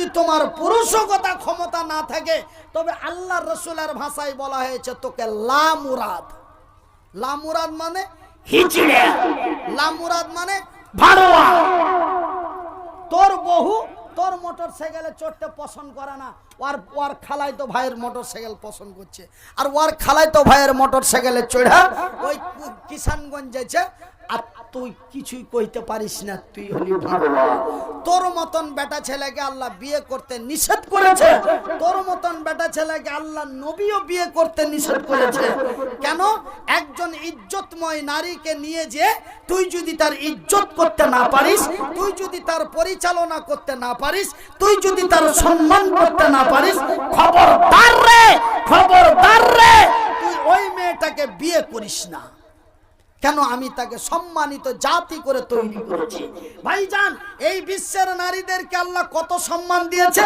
যদি তোমার পুরুষকতা ক্ষমতা না থাকে তবে আল্লাহ রসুলের ভাষায় বলা হয়েছে তোকে লামুরাদ। লামুরাদ মানে হিচড়ে। লামুরাদ মানে ভাড়োয়া। তোর বহু তোর মোটর সাইকেলে চড়তে পছন্দ করে না ওর ওর খালাই তো ভাইয়ের মোটর সাইকেল পছন্দ করছে আর ওর খালাই তো ভাইয়ের মোটর সাইকেলে চড়া ওই কিষানগঞ্জ যাচ্ছে আর তুই কিছুই কইতে পারিস না, তুই হলি। তোর মতন বেটা ছেলেকে আল্লাহ বিয়ে করতে নিষেধ করেছে। তোর মতন বেটা ছেলেকে আল্লাহ নবীও বিয়ে করতে নিষেধ করেছে। কেন? একজন ইজ্জতময় নারীকে নিয়ে যে তুই যদি তার ইজ্জত করতে না পারিস, তুই যদি তার পরিচালনা করতে না পারিস, তুই যদি তার সম্মান করতে না পারিস, খবরদার রে খবরদার রে, তুই ওই মেয়েটাকে বিয়ে করিস না। কেন আমি তাকে সম্মানিত জাতি করে তৈরি করেছি? ভাইজান, এই বিশ্বের নারীদেরকে আল্লাহ কত সম্মান দিয়েছে?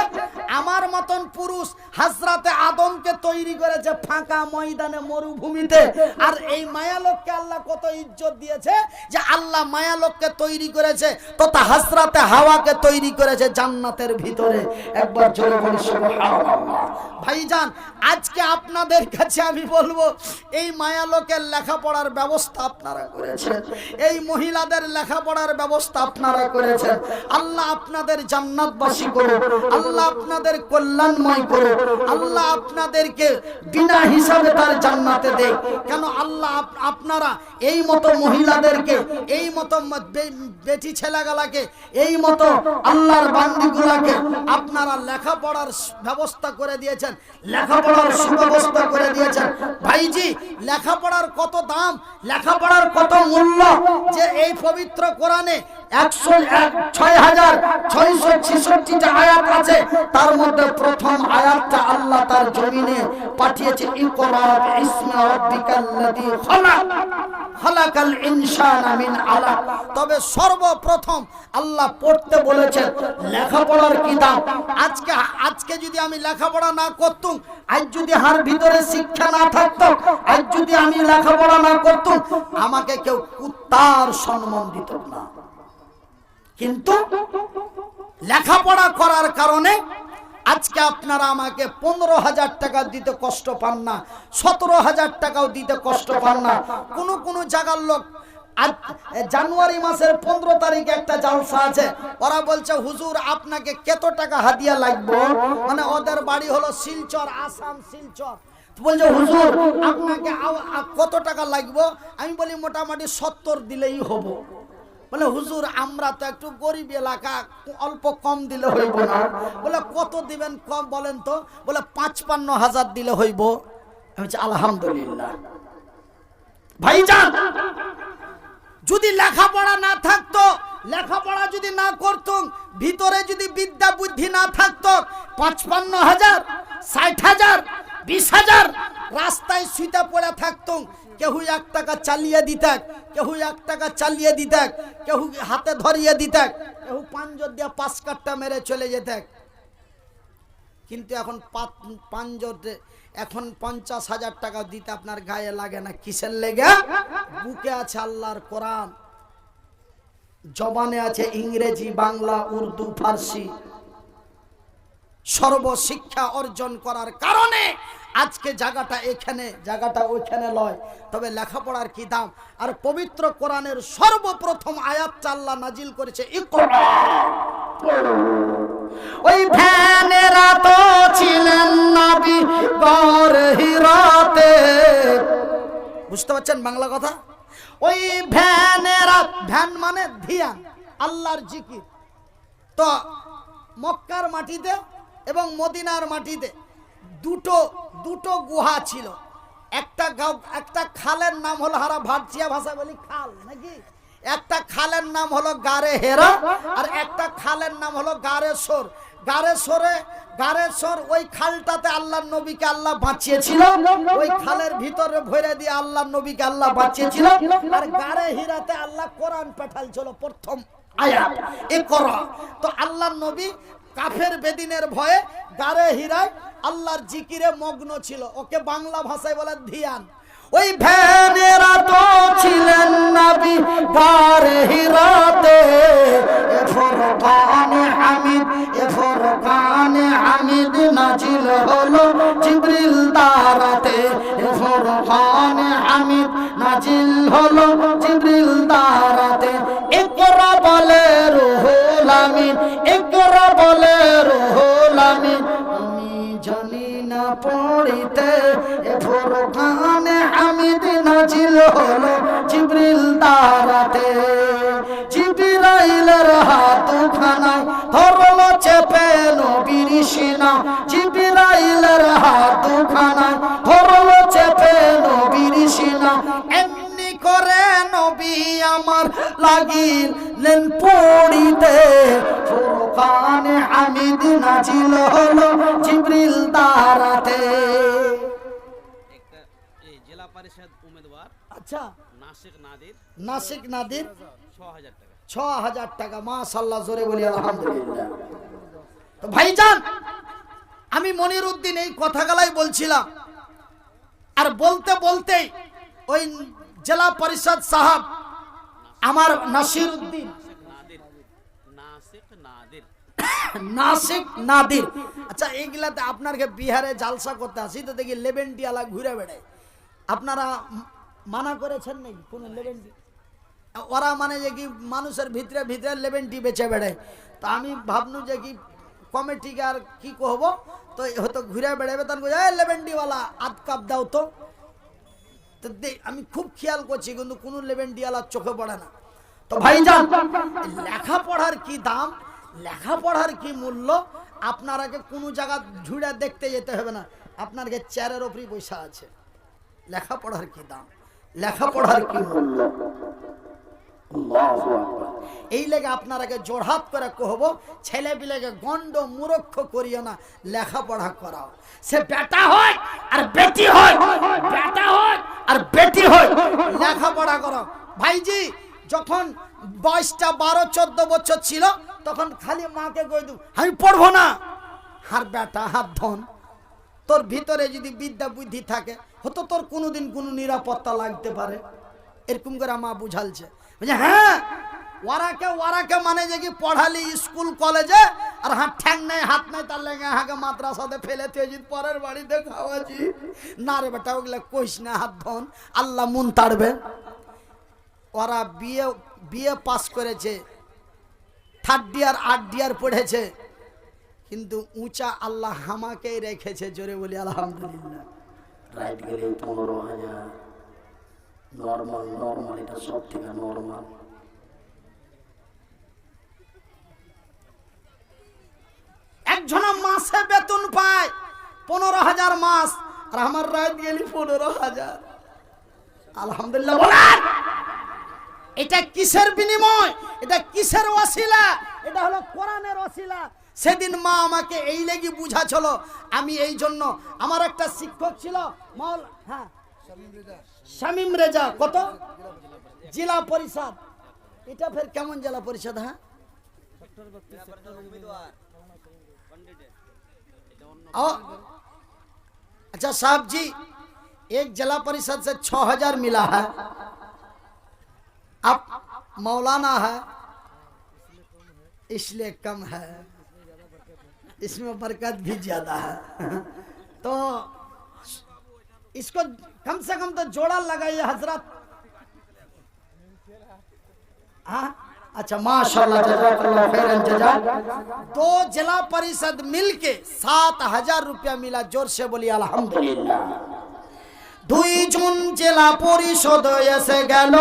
আমার মতন পুরুষ হাজরাতে আদমকে তৈরি করেছে ফাঁকা ময়দানে মরুভূমিতে। আর এই মায়ালোককে আল্লাহ কত ইজ্জত দিয়েছে যে আল্লাহ মায়ালোককে তৈরি করেছে, তথা হাজরাতে হাওয়াকে তৈরি করেছে জান্নাতের ভিতরে। একবার সুবহানাল্লাহ। ভাইজান, আজকে আপনাদের কাছে আমি বলব, এই মায়ালোকের লেখাপড়ার ব্যবস্থা আপনারা করেছেন। এই মহিলাদের লেখাপড়ার ব্যবস্থা আপনারা করেছেন। আল্লাহ আপনাদের জান্নাতবাসী করুন আল্লাহ আপনাদের কল্যাণময় করুন আল্লাহ আপনাদেরকে বিনা হিসাবে তার জান্নাতে দেয়। কেন আল্লাহ আপনারা এই মতো মহিলাদেরকে, এই মতো বেটি ছেলেগালাকে, এই মতো আল্লাহর বান্দিগুলাকে আপনারা লেখাপড়ার ব্যবস্থা করে দিয়েছেন, লেখাপড়ার সুব্যবস্থা করে দিয়েছেন। ভাইজি, লেখাপড়ার কত দাম? লেখাপড়ার কত মূল্য যে এই পবিত্র কোরআনে তবে সর্বপ্রথম আল্লাহ পড়তে বলেছেন, লেখাপড়ার কি দাম? আজকে আজকে যদি আমি লেখাপড়া না করতুম, আজ যদি হার ভিতরে শিক্ষা না থাকতো আজ যদি আমি লেখাপড়া না করতুম, আমাকে কেউ কুত্তার সম্মান দিত না। কিন্তু লেখাপড়া করার কারণে আজকে আপনারা আমাকে পনেরো হাজার টাকা দিতে কষ্ট পান না, সতেরো হাজার টাকাও দিতে কষ্ট পান না। কোন কোন জায়গার লোক জানুয়ারি মাসের পনেরো তারিখে একটা জালসা আছে, ওরা বলছে, হুজুর, আপনাকে কত টাকা হাদিয়া লাগবে? মানে ওদের বাড়ি হলো শিলচর, আসাম শিলচর। বলছে, হুজুর, আপনাকে কত টাকা লাগবে? আমি বলি, মোটামুটি সত্তর দিলেই হব। বলে, হুজুর, আমরা তো একটু গরিব এলাকা, অল্প কম দিলে হইব না। বলে, কত দিবেন কম বলেন তো? বলে, পাঁচপান্ন হাজার দিলে হইব। আলহামদুলিল্লাহ। যদি লেখাপড়া না থাকতো, লেখাপড়া যদি না করতুম ভিতরে যদি বিদ্যা বুদ্ধি না থাকতো, পাঁচপান্ন হাজার, ষাট হাজার বিশ হাজার। রাস্তায় শুইতে পড়ে থাকতুম কেউ এক টাকা চালিয়ে দিতাক কেউ এক টাকা চালিয়ে দিতাক কেউ হাতে ধরিয়ে দিতাক কেউ পাঞ্জর দিয়ে পাঁচ কাটটা মেরে চলে যেতাক। কিন্তু এখন পাঞ্জরে এখন পঞ্চাশ হাজার টাকা দিতে আপনার গায়ে লাগে না। কিসের লেগে? বুকে আছে আল্লাহর কোরআন, জবানে আছে ইংরেজি, বাংলা, উর্দু, ফার্সি। সর্বশিক্ষা অর্জন করার কারণে আজকে জায়গাটা এখানে, জায়গাটা ওইখানে লয়। তবে লেখাপড়ার কি দাম? আর পবিত্র কোরআনের সর্বপ্রথম আয়াতটা আল্লাহ নাজিল করেছে ওই ভ্যানেরা তো ছিলেন নবী বুঝতে পারছেন বাংলা কথা? ওই ভ্যানেরা, ভ্যান মানে ধিয়ান, আল্লাহর জিকির। তো মক্কার মাটিতে এবং মদিনার মাটিতে দুটো দুটো গুহা ছিল। একটা একটা খালের নাম হলো হারা ভারচিয়া ভাষা বলি খাল, নাকি? একটা খালের নাম হলো গারে হেরা আর একটা খালের নাম হলো গারে সোর। গারে সোরে, গারে সোর ওই খালটাতে আল্লাহ নবীকে আল্লাহ বাঁচিয়েছিল। ওই খালের ভিতরে ভরে দিয়ে আল্লাহ নবীকে আল্লাহ বাঁচিয়েছিল। আর গারে হিরাতে আল্লাহ কোরআন পাঠাল ছিল প্রথম আয়াত। এ করা তো আল্লাহ নবী কাফের বেদিনের ভয়ে গারে হীরায় আল্লাহর জিকিরে মগ্ন ছিল। ওকে বাংলা ভাষায় বলে ধিয়ান। ওই ভ্যানেরা তো ছিলেন নবী, গারে হীরাতে। এ ফরকান হামিদ এ ফরকান হামিদ নাজিল হলো জিবরিল দারাতে এ ফুরকান হামিদ নাজিল হলো জিবরিল দারাতে ইকরা বলে রুহুল আমিন ইকরা বলে রুহুল আমিন আমি জানি না পড়িতে, এ ফুরকান হামিদ নাজিল হলো জিবরিল দারাতে জিবরাইলের হাত খানায় ধরলো চেপে নবীর সিনা। জিবরাইলের হাত খানায় ধরলো চেপে নবীর সিনা। এমনি করে নবী আমার লাগিলেন পড়িতে ফুরকান হামিদ নাজিল হলো জিবরিল জেলা পরিষদ উমেদবার আচ্ছা। নাসিক নাদির। নাসিক নাদির? ছ হাজার টাকা। ছ হাজার টাকা মাশাল্লাহ জোরে বলি আলহামদুলিল্লাহ। তো ভাইজান আমি মনির উদ্দিন এই কথাগুলাই বলছিলাম। আর বলতে বলতেই ওই জেলা পরিষদ সাহেব আমার নাসির উদ্দিন নাসিক নাদির। আচ্ছা এইগুলাতে বিহারে জালসা তো দেখি ঘুরে বেড়ায়। আপনারা মানা করেছেন কোনো ওরা মানে যে কি মানুষের ভিতরে ভিতরে লেবেন্টি বেচে বেড়ায়। তো আমি ভাবনু যে কি কমিটিকে আর কি কহব? তো হয়তো ঘুরে বেড়াবে তখন লেবেন্টিওয়ালা আধ কাপ দাও তো। তো আমি খুব খেয়াল করছি কিন্তু কোনো লেবেন্টিওয়ালার চোখে পড়ে না। তো ভাইজান! লেখাপড়ার কি দাম লেখাপড়ার কি মূল্য আপনারাকে কোনো জায়গা ঝুড়ে দেখতে যেতে হবে না। আপনার আপনারকে চেয়ারের ওপরই পয়সা আছে। লেখাপড়ার কি দাম লেখাপড়ার কি মূল্য? এই লেগে আপনারাকে জোড়হাত করে কহব ছেলে পিলেকে গন্ড মুরক্ষ করিও না লেখাপড়া করাও। সে বেটা হয় আর বেটি হয়। বেটা হয় আর বেটি হয়। লেখাপড়া করো। ভাইজি, যখন বয়সটা বারো, চোদ্দ বছর ছিল, তখন খালি মাকে কই দু, আমি পড়ব না। হার বেটা, হাত ধন। তোর ভিতরে যদি বিদ্যা বুদ্ধি থাকে হতো তোর কোনোদিন কোনো নিরাপত্তা লাগতে পারে। এরকম করে মা বুঝালছে। হ্যাঁ ওরাকে ওরাকে মানে যে কি পড়ালি স্কুল, কলেজে? আর হাত ঠ্যাং নেই, হাত নেই, তার লেগে হাকে মাদ্রাসাতে ফেলে তুই পরের বাড়িতে খাওয়াছি না রে বেটা, ওগুলো কইস না, হাত ধন। আল্লাহ মন তাড়বে। ওরা বিয়ে বিয়ে পাস করেছে। থার্ড ইয়ার আট ইয়ার পড়েছে। কিন্তু উঁচা আল্লাহ হামাকেই রেখেছে, জোরে বলি, আলহামদুলিল্লাহ। রাইট গেলে পনেরো হাজার। নর্মাল নর্মাল এটা সব থেকে নর্মাল একজনা মাসে বেতন পায় পনেরো হাজার মাস আর আমার রাইট গেলি পনেরো হাজার। আলহামদুলিল্লাহ, বলেন! এটা কিসের বিনিময়? এটা কিসের ওসিলা এটা হলো কোরআনের ওসিলা সেদিন মা আমাকে এই লেগে বুঝাছিল আমি এই জন্য। আমার একটা শিক্ষক ছিল, মল হ্যাঁ। শামিম রেজা, কত? জেলা পরিষদ। এটা ফের কেমন জেলা পরিষদ হ্যাঁ? ओ, अच्छा साहब जी एक जिला परिषद से छ हज़ार मिला है। आप मौलाना है इसलिए कम है। इसमें बरकत भी ज़्यादा है। तो इसको कम से कम तो जोड़ा लगाइए हज़रत। हाँ? अच्छा माशाल्लाह दो जिला परिषद मिलके सात हज़ार रुपया मिला ज़ोर से बोली अल्हम्दुलिल्लाह। দুইজন জেলা পরিষদ এসে গেল।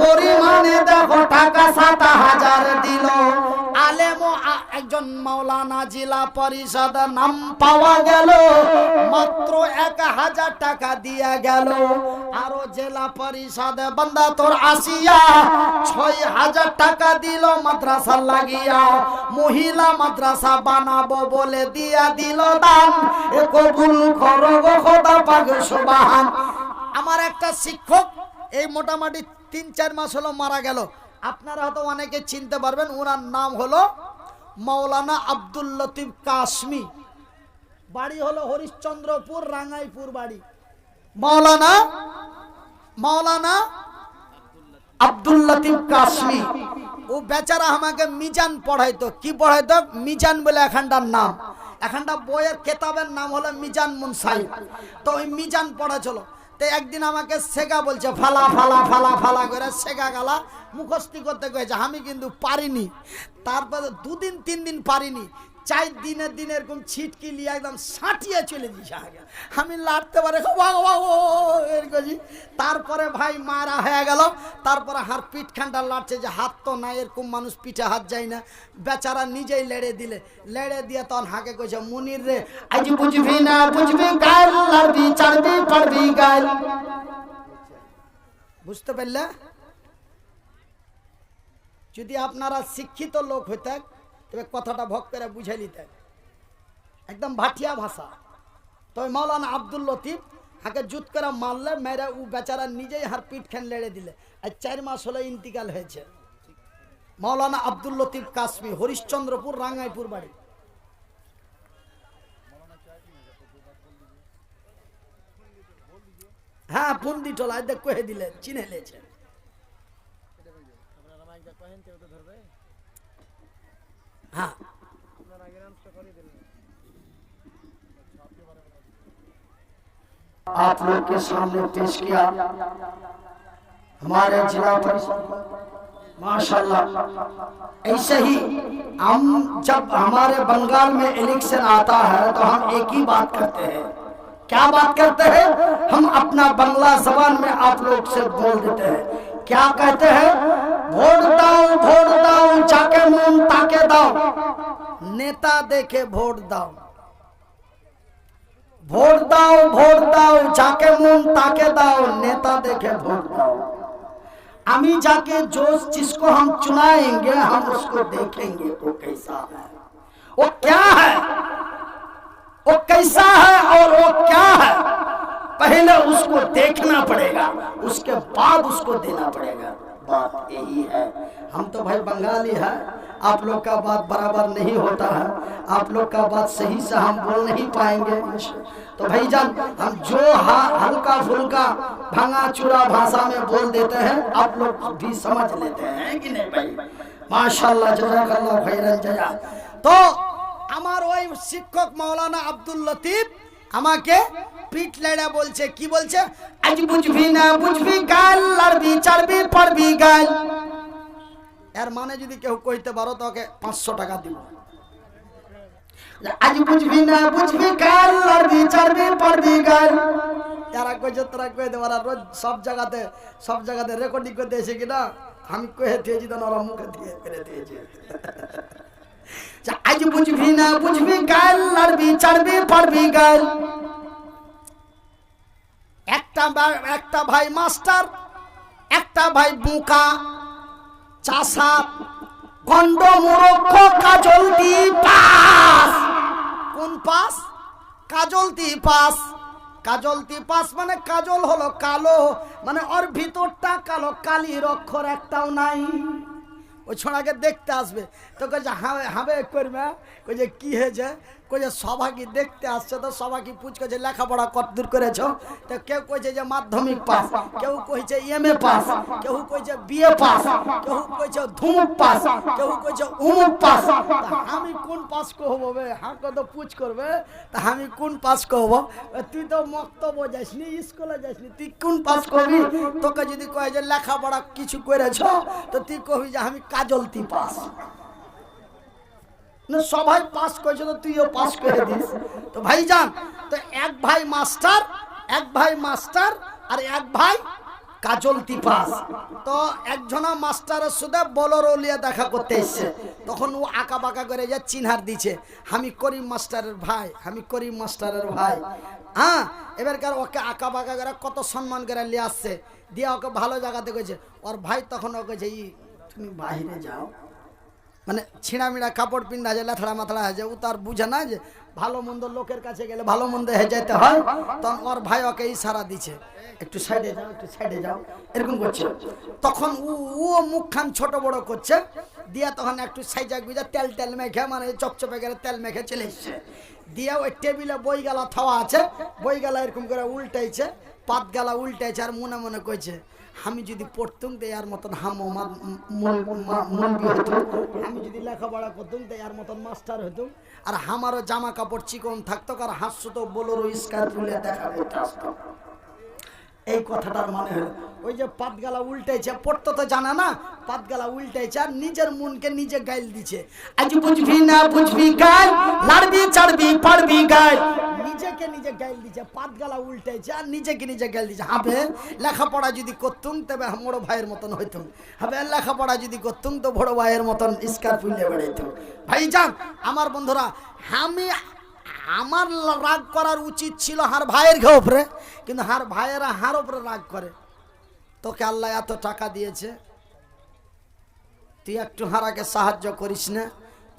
পরিমাণে দেখো টাকা সাত হাজার দিল। আলেম একজন মাওলানা জেলা পরিষদ নাম পাওয়া গেল। মাত্র এক হাজার টাকা দিয়া গেল। আরও জেলা পরিষদ, বান্দা তোর আসিয়া ছয় হাজার টাকা দিল মাদ্রাসা লাগিয়া। মহিলা মাদ্রাসা বানাবো বলে দিয়া দিল দান। কবুল করো গো খোদা পাক, সুবহান আমার একটা শিক্ষক এই মোটামুটি তিন, চার মাস হলো মারা গেল। আপনারা হয়তো অনেকে চিনতে পারবেন ওনার নাম হলো মৌলানা আব্দুল লতিফ কাশ্মী। বাড়ি হলো হরিশ্চন্দ্রপুর রাঙ্গাইপুর বাড়ি। মৌলানা মৌলানা আব্দুল লতিফ কাশ্মী। ও বেচারা আমাকে মিজান পড়াইতো। কি পড়াইতো? মিজান বলে এখানটার নাম। এখানটা বইয়ের কেতাবের নাম হলো মিজান মুনসাই তো ওই মিজান পড়া চলো। তো একদিন আমাকে সেগা বলছে, ফালা ফালা ফালা ফালা করে সেগা গালা মুখস্থি করতে গেছে আমি কিন্তু পারিনি। তারপরে দুদিন তিন দিন পারিনি। চার দিনের দিন এরকম ছিটকি একদম সাঁটিয়ে চলে আগে। আমি লাড়তে পারে তারপরে ভাই মারা হয়ে গেল। তারপরে হার পিঠ খানটা লাড়ছে যে, হাত তো নাই, এরকম মানুষ পিঠে হাত যায় না। বেচারা নিজেই লেড়ে দিলে। লেড়ে দিয়ে তখন হাকে কইছে, মুনির রে, আজ বুঝবি না, বুঝবি চাড়বি গাল বুঝতে পারলে? যদি আপনারা শিক্ষিত লোক হইতেন তবে কথাটা ভক করে বুঝে নিতেন। একদম ভাটিয়া ভাষা। তবে মাওলানা আব্দুল লতিফ হাকে জুত করে মারলে, মেরে ও বেচারা নিজেই হার পিঠ খান লেড়ে দিলে। আর চার মাস হলে ইন্তিকাল হয়েছে। মাওলানা আব্দুল লতিফ কাশ্মী, হরিশ্চন্দ্রপুর, রাঙ্গাইপুর বাড়ি। হ্যাঁ বন্দি টোলায় কহে দিলে চিনে লেছে हाँ। आप लोग के सामने पेश किया हमारे जिला परिषद माशाल्लाह। ऐसे ही हम जब हमारे बंगाल में इलेक्शन आता है तो हम एक ही बात करते हैं। क्या बात करते हैं? हम अपना बंगला जबान में आप लोग से बोल देते हैं। क्या कहते हैं? वोट दाओ वोट নেতা দেখে ভোট দাও ভোট দাও ভোট দাও যাকে মন তাকে দাও नेता देखे वोट दाओ अमी जाके जो जिसको हम चुनाएंगे हम उसको देखेंगे वो कैसा है वो क्या है वो कैसा है और वो क्या है पहले उसको देखना पड़ेगा उसके बाद उसको देना पड़ेगा बात यही है हम तो भाई बंगाली है आप लोग का बात बराबर नहीं होता है आप लोग का बात सही से हम बोल नहीं पाएंगे तो भाई जान हम जो हा- हल्का फुल्का भंगा चूरा भाषा में बोल देते हैं आप लोग भी समझ लेते हैं कि नहीं भाई माशाल्लाह जजाकल्लाह खैरन जजा तो আমার ওই শিক্ষক মাওলানা আব্দুল লতিফ আমাকে পিঠ লেড়া বলছে, কি বলছে? আজ বুঝবি না বুঝবি গাল লাড়বি, চাড়বি পারবি গাল এর মানে যদি কেউ কইতে পারো, তোকে পাঁচশো টাকা দিব। আজ বুঝবি না বুঝবি গাল লাড়বি, চাড়বি পারবি গাল যারা কইছে তোরা কয়ে দে ওরা রোজ সব জায়গাতে সব জায়গাতে রেকর্ডিং করতে এসে কিনা? আমি কয়ে দিয়েছি তো ওরা মুখে দিয়ে করে দিয়েছি। আজ বুঝবি না বুঝবি গাল লড়বি চড়বি পারবি গাল। একটা একটা ভাই মাস্টার, একটা ভাই বুকা, চাষা গন্ড মুরক্ষ, কাজল দি পাস। কোন পাস? কাজলতি পাস। কাজলতি পাস মানে কাজল হলো কালো মানে ওর ভিতরটা কালো, কালির অক্ষর একটাও নাই। ওই ছোঁড়াকে দেখতে আসবে। তো কে হাবে হাবে করবে। কে কি হয়েছে? কই যে সভা কি দেখতে আসছে তো সভা কি পুছ করছে লেখাপড়া কতদূর করেছ? তো কেউ কইছে যে মাধ্যমিক পাস, কেউ কইছে এম এ পাস, কেউ কইছে বিএ পাস, কেউ কইছে ধুমুক পাস, কেউ কইছে উমুক পাস। তা আমি কোন পাস করব বে? হাঁকে তো পুছ করবে তা আমি কোন পাস করব তুই তো মক্তব্য যাসনি, স্কুলে যাসনি, তুই কোন পাস করবি তোকে যদি কয় যে লেখাপড়া কিছু করেছ, তো তুই কবি যে আমি কাজল কাজলতি পাস। সবাই পাস করেছে তো তুইও পাস করে দিস। তো ভাই যান তো এক ভাই মাস্টার এক ভাই মাস্টার আর এক ভাই কাজলতি পাস তো একজনা মাস্টারের সুদে বলরো লিয়ে দেখা করতে এসছে। তখন ও আঁকা বাঁকা করে যে চিনহার দিছে আমি করিম মাস্টারের ভাই আমি করিম মাস্টারের ভাই। হ্যাঁ এবারকার ওকে আঁকা বাঁকা করে কত সম্মান করে নিয়ে আসছে। দিয়ে ওকে ভালো জায়গাতে গেছে ওর ভাই তখন ওকে যে "ই, তুমি বাইরে যাও। মানে ছিঁড়া মিড়া কাপড় পিন্ধা যে লেথড়া মাথড়া হয়ে যায়। ও তার বুঝে না যে ভালো মন্দ লোকের কাছে গেলে ভালো মন্দ হয়ে যেতে হয়, তখন ওর ভাই ওকে ইশারা দিছে। একটু সাইডে যাও, একটু সাইডে যাও। এরকম করছে। তখন ও মুখখান ছোট বড় করছে। দিয়া তখন একটু সাইজা গুজা তেল তেল মেখে মানে চপচপে করে তেল মেখে চলে এসছে। দিয়ে ওই টেবিলে বই গেলা থাওয়া আছে। বই গেলা এরকম করে উল্টাইছে পাত গেলা উল্টাইছে আর মনে মনে কইছে আমি যদি পড়তুম তো এর মতন হাম আমি যদি লেখাপড়া করতুম তো এর মতন মাস্টার হইতুম, আর আমারও জামা কাপড় চিকন থাকতো আর হাস্য তো বোলোরো স্কার তুলে দেখা করতে এই কথাটার মানে হলো ওই যে পাতগালা উল্টেছে পড়তে তো জানা না পাতগালা উল্টেছে আর নিজের মনকে নিজে গাইল দিছে। আজ বুঝবি না বুঝবি গাই লাড়বি চাড়বি পারবি গাই। নিজেকে নিজে গাইল দিছে পাতগালা উল্টেছে আর নিজেকে নিজে গাইল দিছে। হবে লেখাপড়া যদি করতুম তবে বড় ভাইয়ের মতন হইতুম। হবে লেখাপড়া যদি করতুম তো বড় ভাইয়ের মতন স্কার ফুলে বেড়াইতুম। ভাই যান আমার বন্ধুরা আমি আমার রাগ করার উচিত ছিল হার ভাইয়ের ঘে উপরে, কিন্তু হার ভাইয়েরা হার উপরে রাগ করে। তোকে আল্লাহ এত টাকা দিয়েছে, তুই একটু হারাকে সাহায্য করিস না।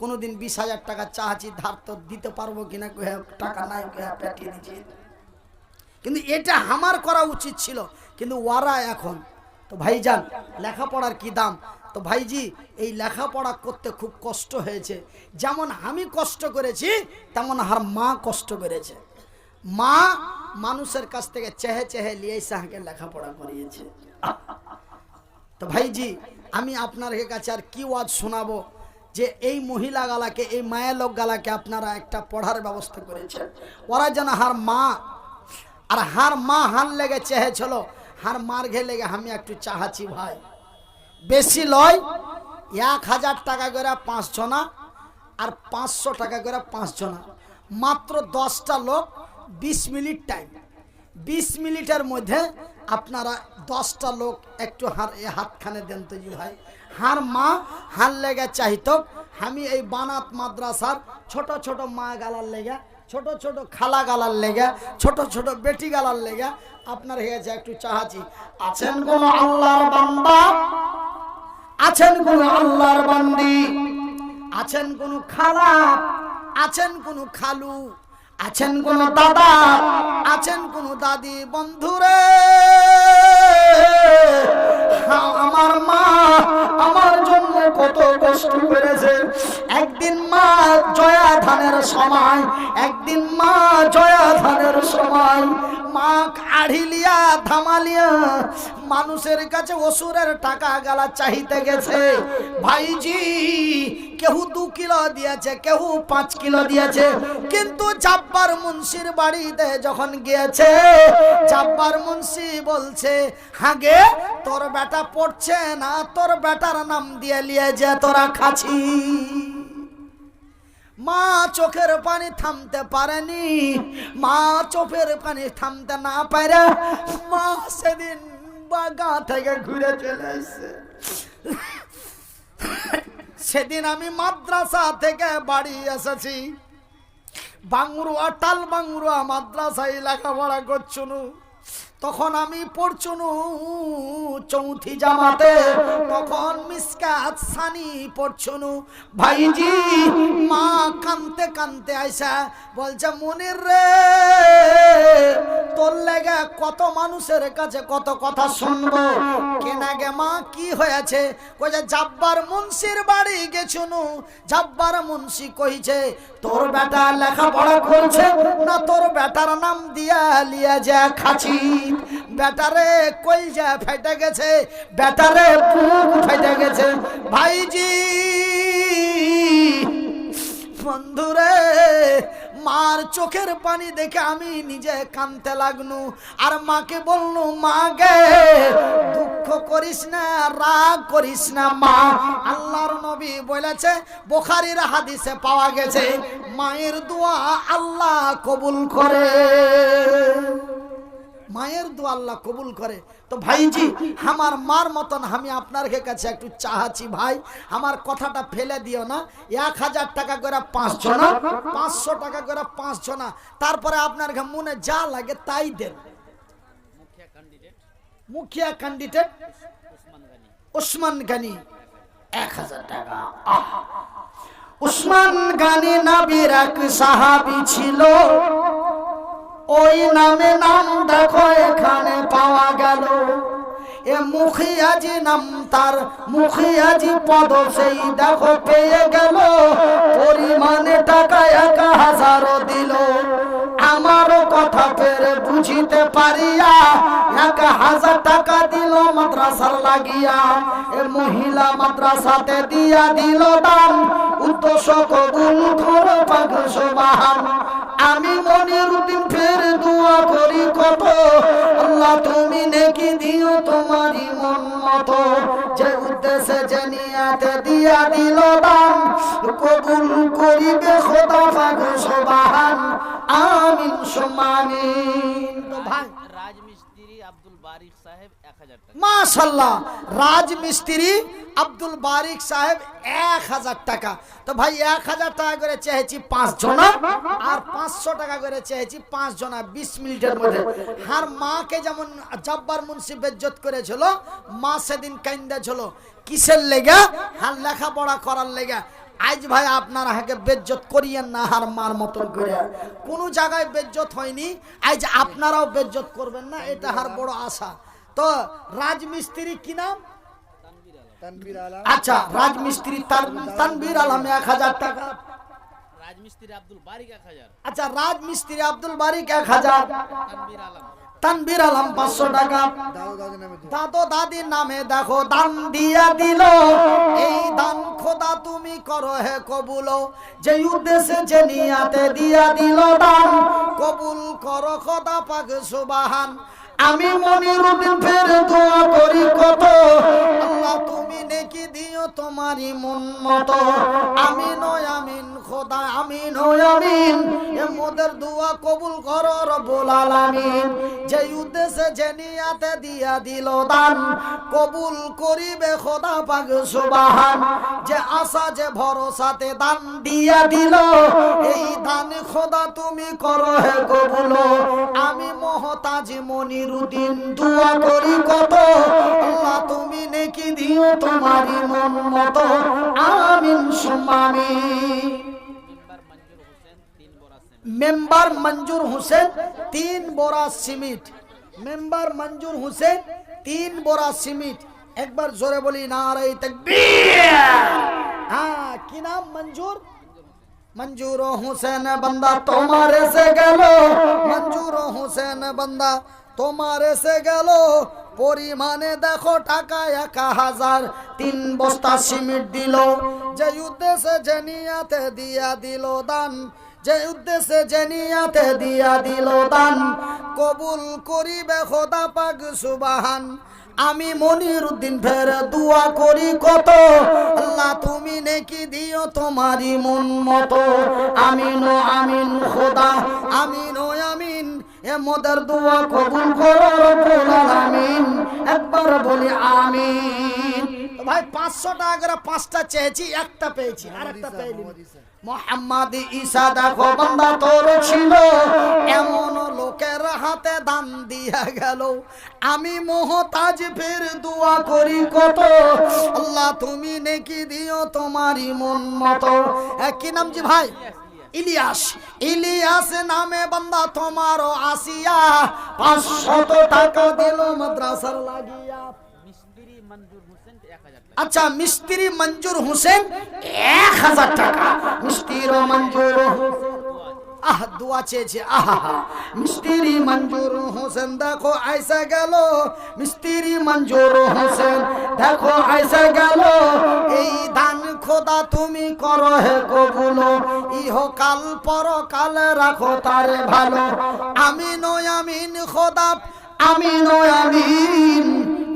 কোনোদিন বিশ হাজার টাকা চাহাছি ধার তো দিতে পারব কিনা টাকা নাই পেটিয়ে দিচ্ছি কিন্তু এটা আমার করা উচিত ছিল, কিন্তু ওরা এখন, তো ভাইজান, লেখাপড়ার কি দাম? তো ভাইজি, এই লেখাপড়া করতে খুব কষ্ট হয়েছে। যেমন আমি কষ্ট করেছি, তেমন আর মা কষ্ট করেছে। মা মানুষের কাছ থেকে চেহে চেহে লিয়ে সাহাকে লেখাপড়া করিয়েছে। তো ভাইজি, আমি আপনার কাছে আর কি ওয়াজ শোনাবো? যে এই মহিলা গালাকে এই মায়া লোক গালাকে আপনারা একটা পড়ার ব্যবস্থা করেছেন। ওরা যেন হার মা, আর হার মা হার লেগে চেহেছিল হার মার ঘে লেগে আমি একটু চাহাছি ভাই। বেশি লয়, এক হাজার টাকা করে পাঁচ জনা আর পাঁচশো টাকা করে পাঁচ জনা মাত্র দশটা লোক বিশ মিনিট টাইম বিশ মিনিটের মধ্যে আপনারা দশটা লোক একটু হার, এ হাতখানে দেন তো জি ভাই। হার মা, হার লেগে চাহিত। আমি এই বানাত মাদ্রাসার ছোট ছোট মা গালার লেগে ছোট ছোট খালা গালার লেগে, ছোট ছোট বেটি গালার লেগে আপনার হয়েছে একটু চাহাছি আছেন কোন আল্লাহর বান্দা? আছেন কোন আল্লাহর বান্দি? আছেন কোন খালা? আছেন কোন খালু? আছেন কোন দাদা? আছেন কোন দাদি বন্ধুরে? জয়া ধানের সময়, একদিন মা জয়া ধানের সময়, মা কাঢ়িলিয়া ধামালিয়া, মানুষের কাছে অসুরের টাকা গালা চাহিতে গেছে। ভাইজি, কেহু দু কিলো দিয়েছে, কেহু পাঁচ কিলো দিয়েছে। কিন্তু জাব্বার মুন্সির বাড়িতে যখন গিয়েছে, জাব্বার মুন্সি বলছে হাগে তোর বেটা পড়ছে না, তোর বেটার নাম দিয়ে লিয়ে যে, তোরা খাছি মা চোখের পানি থামতে পারেনি। মা চোখের পানি থামতে না পারে। মা সেদিন বাগা থেকে ঘুরে চলে এসছে। সেদিন আমি মাদ্রাসা থেকে বাড়ি এসেছি। বাংরুয়া টাল বাংরুয়া মাদ্রাসায় লেখাপড়া করছুনু। তখন আমি পড়ছুনু চৌথি জামাতে, তখন মিসকাত সানি পড়ছুনু ভাইজি, মা কানতে কানতে আইসা বলছে, মনির রে, তোর লেগে কত মানুষের কাছে কত কথা শুনব। কেনা গে মা, কি হয়েছে? কইছে, জাব্বার মুন্সির বাড়ি গেছুনু। জাব্বার মুন্সি কইছে তোর বেটা লেখাপড়া করছে, না তোর বেটার নাম দিয়া লিয়া যা খাচি। বেটারে কইজা ফেটে গেছে, বেটারে বুক ফেটে গেছে। ভাইজি চোখের পানি দেখে আমি নিজে কানতে লাগনু। আর মাকে বললু মা গে দুঃখ করিস না, রাগ করিস না, মা। আল্লাহর নবী বলেছে, বোখারির হাদিসে পাওয়া গেছে, মায়ের দোয়া আল্লাহ কবুল করে। মায়ের দোয়া আল্লাহ কবুল করে। তো ভাইজি, আমার মার মতন আমি আপনার কাছে একটু চাহাচ্ছি ভাই, আমার কথাটা ফেলে দিও না। এক হাজার টাকা করে পাঁচ জনা পাঁচশো টাকা করে পাঁচ জনা তারপরে আপনার মনে যা লাগে তাই দেন। মুখিয়া ক্যান্ডিডেট উসমান গানি। এক হাজার টাকা! উসমান গানি নাবির এক সাহাবি ছিল। ওই নামে নাম দেখো এখানে পাওয়া গেল। এ মুখিয়াজি নাম তার মুখিয়াজি পদ সেই দেখো পেয়ে গেল। পরিমাণে টাকা এক হাজারও দিল। আমারও কথা ফের বুঝিতে পারিয়া এক হাজার টাকা দিল মাদ্রাসার লাগিয়া। এ মহিলা মাদ্রাসাতে দিয়া দিল দান। উদ্দেশ্য কবুল পাক সুবহান। আমি মনির উদ্দিন ফের দোয়া করি কত। আল্লাহ তুমি নেকি দিও তোমারই মন মতো যে উদ্দেশ্যে যে নিয়াতে দিয়া দিল দান, কবুল করিবে খোদা পাক সুবহান। আমিন সুম্মা ভাই। আব্দুল রাজমিস্ত্রি আব্দুল বারিক সাহেব এক হাজার টাকা। তো ভাই, এক হাজার টাকা করে চেয়েছি পাঁচ জনা আর পাঁচশো টাকা করে চেয়েছি পাঁচ জনা বিশ মিনিটের মধ্যে। আর মাকে যেমন জব্বার মুন্সি বেজ্জত করেছিল, মা সেদিন কাইন্দা ছিল। কিসের লেগা? হার লেখাপড়া করার লেগা। আজ ভাই আপনার হাকে বেজ্জত করিয়েন না হার মার মতন করে। কোনো জায়গায় বেজ্জত হয়নি আজ আপনারাও বেজ্জত করবেন না এটা হার বড় আশা। তো রাজমিস্ত্রি কি নাম? আচ্ছা রাজমিস্ত্রি তান- তানভীর আলম এক হাজার টাকা। রাজমিস্ত্রি আব্দুল বারিক এক হাজার। আচ্ছা রাজমিস্ত্রি আব্দুল বারিক এক হাজার। তানবীর আলম। তানভীর আলম পাঁচশো টাকা। দাদো দাদির নামে দেখো, দান দিয়া দিল। এই দান খোদা তুমি করো হে কবুল। যে উদ্দেশ্যে যে নিয়াতে দিয়া দিল দান, কবুল করো খোদা পাক সুবাহান। আমি মনির উদ্দিন ফের দোয়া করি কত। আল্লাহ, তুমি নেকি দিও তোমারই মন মতো। আমি নয় আমিন, খোদা, আমি নয় আমিন। এ মোদের দোয়া কবুল করো রব্বুল আলামিন। যে উদ্দেশ্যে যে নিয়াতে দিয়া দিল দান, কবুল করিবে খোদা পাক সুবাহান। যে আশা, যে ভরসাতে দান দিয়া দিল, এই দান খোদা তুমি করো হে কবুল। আমি দোয়া করি কত? আল্লাহ তুমি নেকি দিও তোমারই মন আমিন সুম্মামি। মেম্বার মঞ্জুর হোসেন, তিন বড়া সিমিট। মেম্বার মঞ্জুর হোসেন, তিন বোরা সিমিট। একবার জোরে বলি না রে তাকবীর। হ্যাঁ কি নাম মঞ্জুর? মঞ্জুর হুসেন বান্দা, তোমার সে গেল। মঞ্জুর হোসেন বান্দা, তোমার এসে গেল। পরিমাণে দেখো টাকা এক হাজার। তিন বস্তা সিমেন্ট দিল। যে উদ্দেশ্যে যে নিয়াতে দিয়া দিল দান, যে উদ্দেশ্যে যে নিয়াতে দিয়া দিল দান, কবুল করিবে খোদা পাক সুবাহান। আমি মনির উদ্দিন ফের দোয়া করি কত? আল্লাহ, তুমি নেকি দিও তোমারই মন মতো। আমিন ও আমিন খোদা, আমিন ও আমিন। এ মোদের দোয়া কবুল করো আমিন একবার বলি আমিন। ভাই পাঁচশো টাকা করে পাঁচটা চেয়েছি একটা পেয়েছি আর একটা পেয়েছি মোহাম্মদ ঈসা দেখো বান্দা তোর ছিল। এমন লোকের হাতে দান দিয়া গেল। আমি মোহতাজ ফের দোয়া করি কত? আল্লাহ তুমি নেকি দিও তোমারই মন মতো। কি নাম জি ভাই? ইলিয়াস ইলিয়াস নামে বান্দা তোমারও আসিয়া পাঁচশত টাকা দিল মাদ্রাসার লাগিয়া। মিস্ত্রি মঞ্জুর হোসেন এক হাজার টাকা। আচ্ছা মিস্ত্রি মঞ্জুর হোসেন এক হাজার টাকা মিস্ত্রি মঞ্জুর হোসেন। আহ দোয়া চেয়েছে আহা মিস্ত্রি মঞ্জুর হোসেন দেখো আইসা গেল। মিস্ত্রি মঞ্জুর হোসেন দেখো আইসা গেল। এই দান খোদা তুমি করো হে কবুল। ইহ কাল পর কাল রাখো তারে ভালো। আমিন আমিন খোদা আমিন আমিন।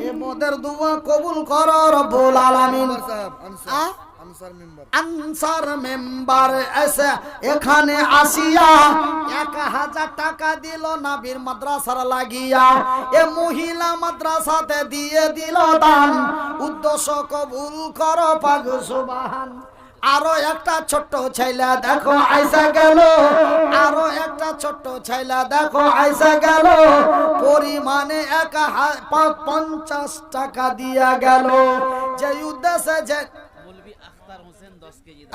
এ মোদের দোয়া কবুল করো রব্বুল আলামিন। আহ? আনসার মেম্বার। এসে এখানে আসিয়া এক হাজার টাকা দিল নাবির মাদ্রাসার লাগিয়া। এ মহিলা মাদ্রাসাতে দিয়ে দিল দান। উদ্দেশ্য কবুল করো সুবাহান। আরও একটা ছোট্ট ছেলে দেখো, আইসা গেল। আরও একটা ছোট্ট ছেলে দেখো, আইসা গেল। পরিমাণে এক পঞ্চাশ টাকা দিয়া গেল। যে উদ্দেশ্যে যে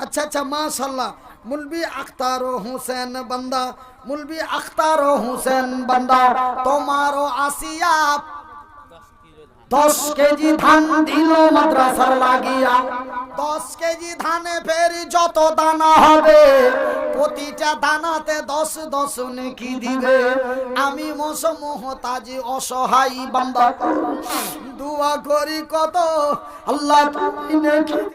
আচ্ছা আচ্ছা মাশাল্লাহ মুলবি আখতার হুসেন বান্দা, মুলবি আখতার হুসেন বান্দা তোমারও আসিয়া দশ কেজি ধান দিল মাদ্রাসার লাগিয়া। দশ কেজি ধানে ফের যত দানা হবে, প্রতিটা দানাতে দশ দশ নেকি দিবে। আমি মৌসুম তাজি অসহায় বান্দা, দোয়া করি কত, আল্লাহ তুমি নেকি